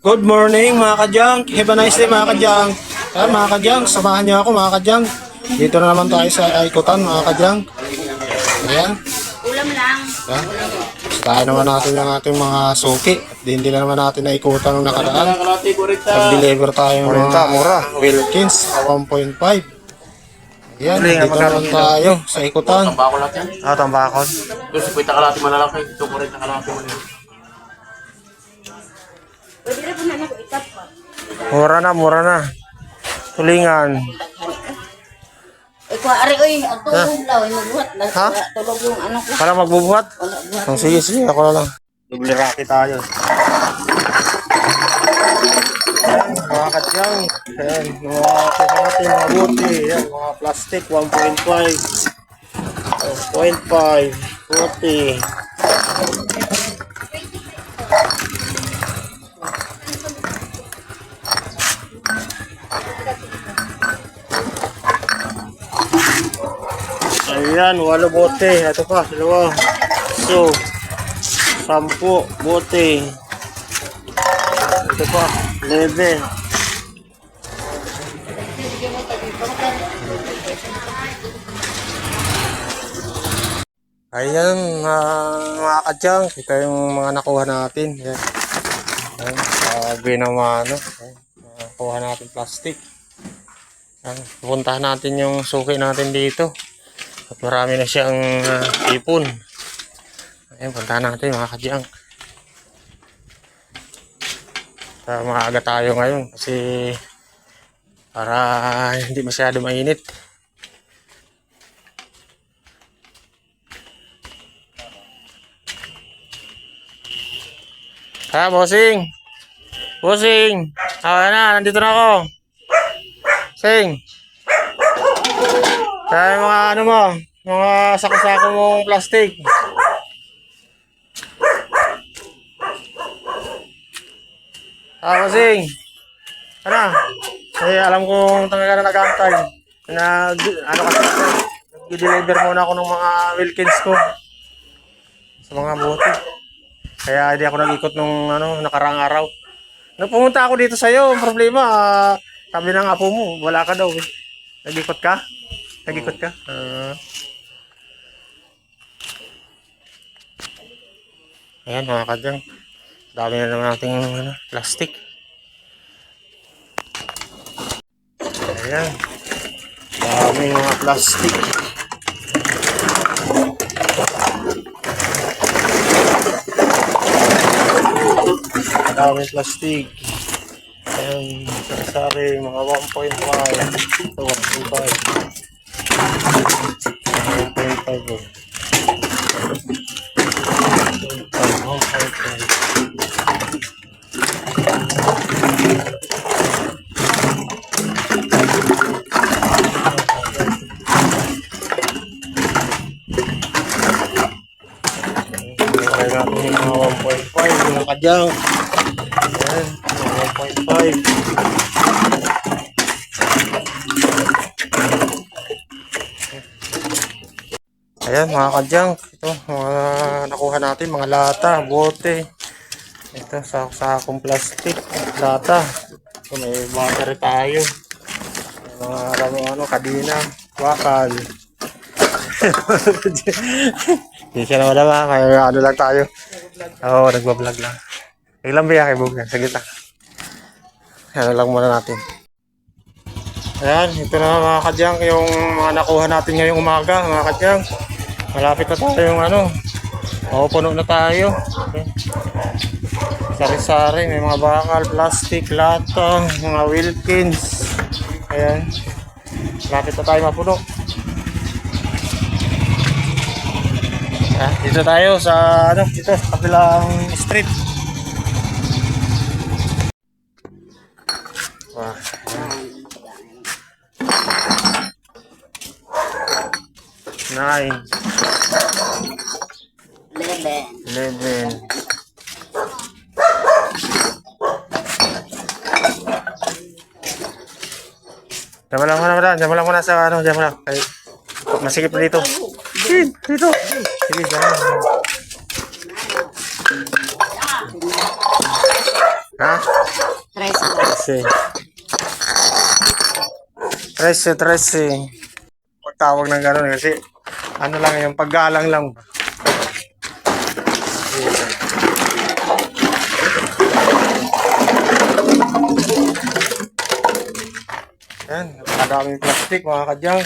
Good morning mga kadyang. Have a nice day mga kadyang. Ayan mga kadyang, samahan niyo ako mga kadyang. Dito na naman tayo sa Aikutan mga kadyang. Ayan. Ulam lang. Ayan. Tayo naman natin ng ating mga suki. Hindi na naman natin naikutan ng nakaraan. Nag-deliver tayo ng mga mura. Wilkins, 1.5. Ayan, dito naman tayo sa ikutan. Ah, tambakon. Doon si Pita kalati malalaki. Ito ko rin malalaki. Na nag-itap pa. Mura na, mura na. Tulingan. Ikaw, ari, oy, ang tulog lang, ay magbuhat. Ha? Tulog yung ano ko. Para magbubuhat. Buhat. Oh, sige, sige. Ako na lang. Doble raki tayo. Ayan, mga katyang. Ayan, mga kuha natin, mga buti. Ayan, mga plastic, 1.5. 1.5. Buti. Ayan, walo bote. Ito pa, dalawa. So, sampu bote. Ito pa, lebe. Ayan, uh, mga kadyang. Ito yung mga nakuha natin. Ayan. Ayan, naman, ano. Ayan, nakuha natin plastic. Ayan, pupuntahan natin yung suki natin dito. At marami na siyang uh, ipon. Ayan, puntahan natin mga kadyang. Uh, maaga tayo ngayon kasi para hindi masyado mainit. Ha, bossing! Bossing! Ah, na, nandito na ako. Sing! Kaya mga ano mo, mga sako-sako mong plastic. Ah, kasing. Ano? Eh, alam kong tanga ka na nag-antay. Na, ano kasi, nag-deliver muna ako ng mga Wilkins ko. Sa mga buti. Kaya hindi ako nag-ikot nung ano, nakaraang araw. Nung pumunta ako dito sa'yo, ang problema, ah, sabi ng apo mo, wala ka daw. eh. Nag-ikot ka? Nag-ikot ka? Ah. ayan, mga kadyang. Dami na naman nating ano, plastic. Ayan. Dami mga plastic. Dami plastic. Ayan, sari mga 1.5. Ito, 1.5. 1.5 oh. 1.5. Okay natin yung mga 1.5 mga kadyang. Ayan, mga 1.5. Ayan mga kadyang. Ito, mga nakuha natin, mga lata, bote. Ito, sa sakong plastic, lata. Ito, may battery tayo. Mga ano, kadina, wakal. Hindi siya naman naman, kaya ano lang tayo. Oo, nagbablog lang. Ilang biya kay Bug Sige ta. Ano lang muna natin. Ayan, ito na mga kadyang, yung mga nakuha natin ngayong umaga, mga kadyang. Malapit na tayo yung ano. Mapupuno na tayo. Okay. Sari-sari, may mga bakal, plastic, lata, mga Wilkins. Ayan. Malapit na tayo mapuno. Ah, dito tayo sa ano, dito sa kabilang street. Nine, Leben. eleven, Diyan mo lang muna, muna. Diyan mo lang muna sa ano, diyan mo lang. Ay, masikip na dito. Sige, dito. Sige, diyan. Ha? Tres po. Trece. Trece, trece. Pagtawag ng gano'n kasi ano lang yung paggalang lang. Yan, napakadaming plastic mga kadyang.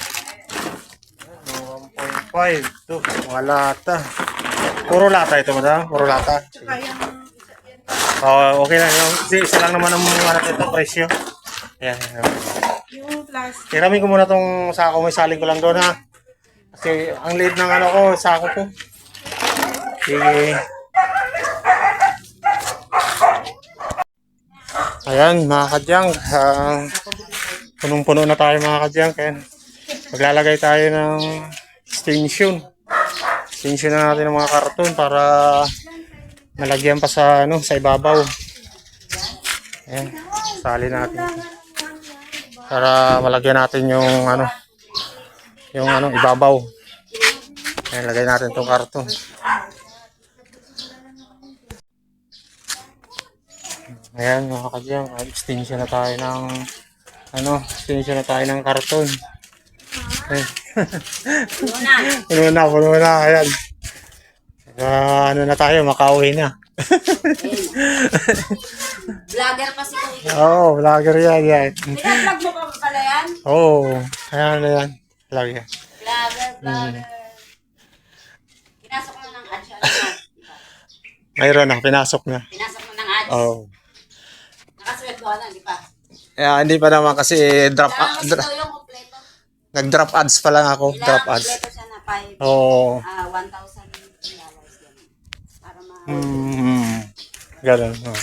Yan, mga 1.5. Ito, mga lata. Puro lata ito, madam? Puro lata? Oo, okay lang. Yung, isa, lang naman ang mga natin ito, presyo. Yan, yan. Yung plastic. Hiramin ko muna tong sako. May saling ko lang doon ha. Kasi ang liit ng ano ko, sako ko. Sige. Ayan, mga kadyang. ah, punong-puno na tayo mga kadyang. Kaya maglalagay tayo ng extension. Extension na natin ng mga karton para malagyan pa sa ano sa ibabaw. Ayan, sali natin para malagyan natin yung ano yung ano ibabaw. Ayan, lagay natin tong karton. Ayan mga kadyang extension na tayo ng ano extension na tayo ng karton. Puno na puno na ayan. Ah, ano na tayo makauwi na. Vlogger pa si Kuya. oo oh, vlogger yan yan. Pina-vlog mo pa pala yan? oo oh, ayan. na yan vlogger Vlogger, vlogger. Pinasok mo ng ads. Na? mayroon na pinasok na Pinasok mo ng ads. oo Nakasweldo ka na, di ba? Eh, hindi pa naman kasi drop Kailangan kasi dra- yung kompleto. nag-drop ads pa lang ako, drop Kailangan ads. kompleto siya na 5, Oo. ah 1,000 dollars. Ganun. Para ma... Mm, ganun. Oh.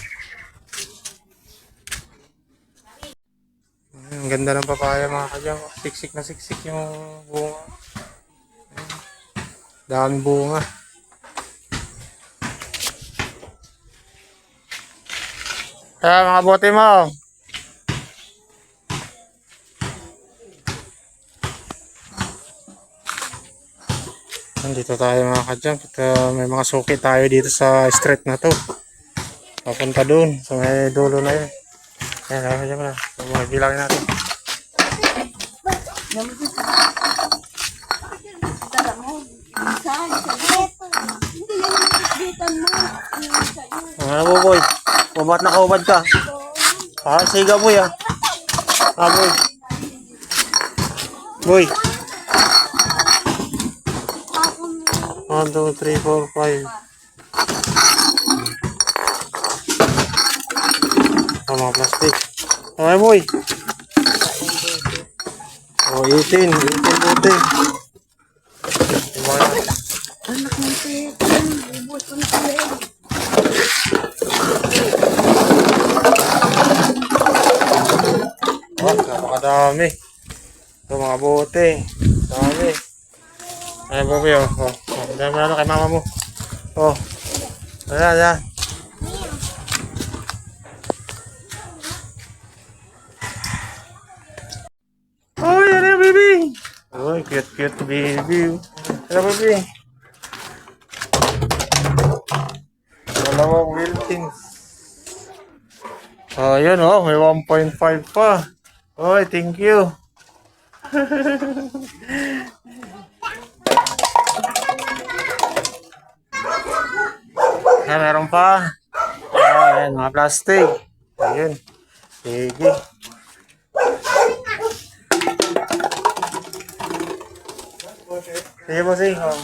Ang ganda ng papaya mga kadyang. Siksik na siksik yung bunga. Daming bunga. Kaya mga bote mo. Nandito tayo mga kadyang. Kita may mga suki tayo dito sa street na to. Papunta doon. Sa may dulo na yun. Ayan, ayan, ayan na. Mga bilangin natin. Ano mo boy? Kubat na kubat ka. Ah, siga boy ah. Ah boy. Boy. 1, 2, 3, 4, 5. Oh, mga plastic. Okay, boy. Oh, 18. 18 buti. Diba yan? Oh, napakadami. Ito mga bote. Dami. Ay, Bobby, oh. Oh, oh. Dami na kay mama mo. Oh. Ayan, ayan. Oh, yan na, baby. Oh, cute, cute, baby. Ano, baby? Dalawang Wilkins. Oh, yun, oh. May 1.5 pa. Oh, thank you. Ayan, meron pa. Ayan, mga plastic. Ayun. Sige. Sige, bossing. Oh,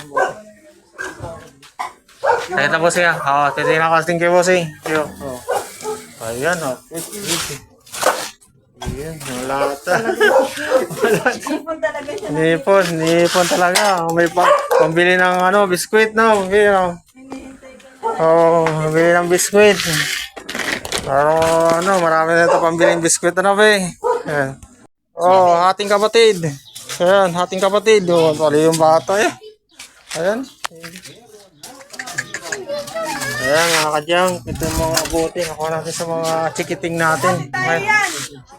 Kaya na, bossing, ah. Oo, titignan ako kasting kay bossing. Yo. Oh. Ayan, oh. Ayan, wala ata. Sipon talaga siya. Nipon, nipon talaga. May pa, pambili ng ano, biskwit na. Pambili ng, Oo, oh, pambili ng biskwit. Pero ano, marami na ito pambiling biskwit. Ano ba eh? Ayan. Oh, ating kapatid. Ayan, ating kapatid. Oh, pali yung bata eh. Ayan. Ayan mga kadyang, ito yung mga buti. Nakuha natin sa mga chikiting natin. May,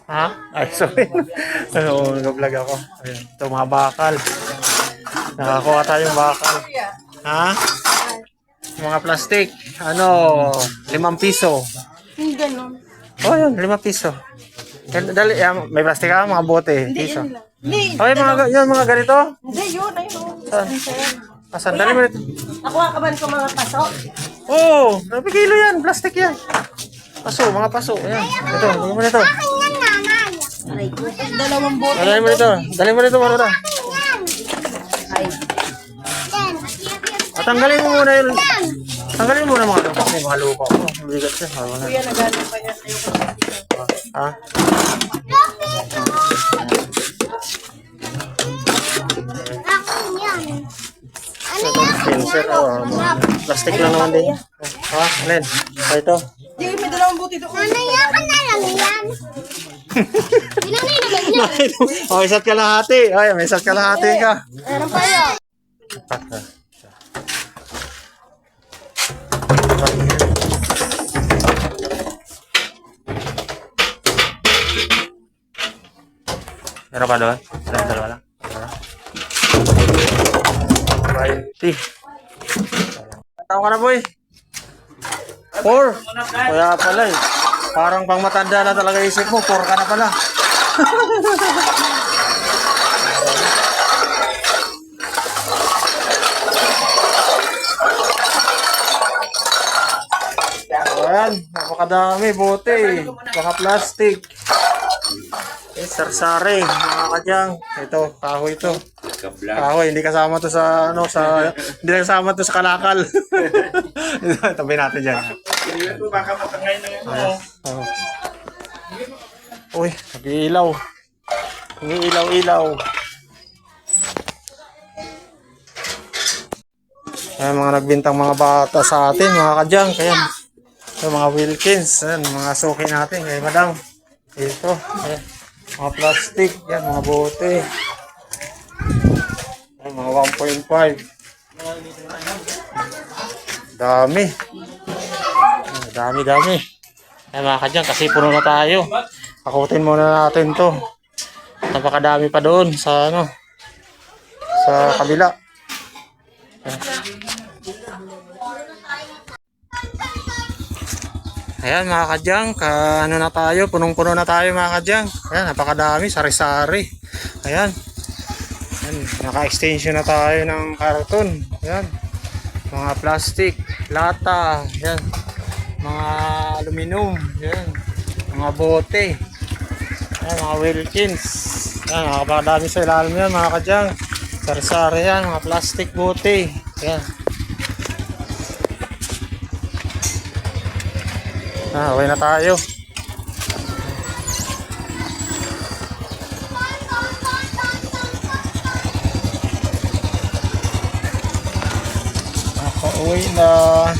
ha? Ay, sorry. ano, nag-vlog ako. Ayan, ito mga bakal. Nakakuha tayong bakal. Ha? Mga plastic. Ano, limang piso. Yung ganun. Oh, yun, lima piso. Dali, yan, may plastic ka, mga bote, piso. Yan lang. Oh, yung mga, ga- yun, mga ganito. hindi, yun, ayun. Saan? Sir. Asan, dali mo nito. Nakuha ka ba mga paso? Oo, oh, kilo yan, plastic yan. Paso, mga paso, ayan. Ito, dali mo nito. Aray ko. Dalawang bote. Dali mo nito, dali mo nito, Marura. Ay, At tanggalin mo muna yun. Tanggalin mo muna mga ito. May mga lupa ko. Mabigat siya. Wala na. kuya, nagaling pa niya sa'yo. Ha? Pincer, oh. Plastic lang naman din. Ha? Alin? Ah, ito. Hindi, may dalawang bote doon. oh, isa't kalahati. Ay, may isa't kalahati ka. Meron pa yun. Meron pa doon? Meron dalawa lang? Meron. 20. Tawag ka na, boy. 4. Kaya pala eh. Parang pang matanda na talaga isip mo. 4 ka na pala. Ayan, napakadami, bote. Baka plastic. Eh, sarsare, mga kadyang. Ito, kahoy ito. Kahoy, hindi kasama to sa, ano, sa, hindi kasama to sa kalakal. Tabi natin dyan. Oh. Uy, nag-iilaw. Nag-iilaw-ilaw. Ayan, mga nagbintang mga bata sa atin, mga kadyang. Kaya, yung mga Wilkins, ayan, mga suki natin. Kaya, madam, ito, ayan, mga plastic, yan, mga bote. Ayan, mga 1.5. Dami. Dami, dami. Ayan, mga kadyang, kasi puno na tayo. Akutin muna natin to. Napakadami pa doon sa, ano, sa kabila. Ayan mga kadyang, ka, ano na tayo, punong-puno na tayo mga kadyang. Ayan, napakadami, sari-sari. Ayan. Naka-extension na tayo ng karton. Ayan. Mga plastic, lata, ayan. Mga aluminum, ayan. Mga bote. Ayan, mga Wilkins. Ayan, nakakadami sa ilalim yan mga kadyang. Sari-sari yan, mga plastic bote. Ayan. Ah, okay na tayo. Nakauwi na.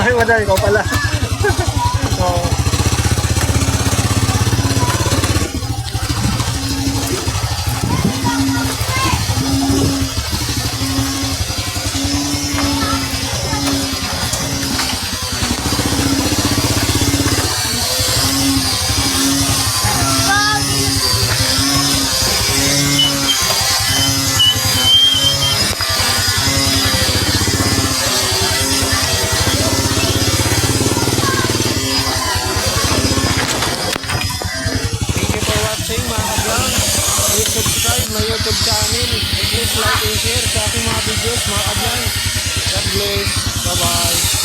Ay, madali ko pala. Like and share sa aking mga videos mga kablog. God bless. Bye-bye.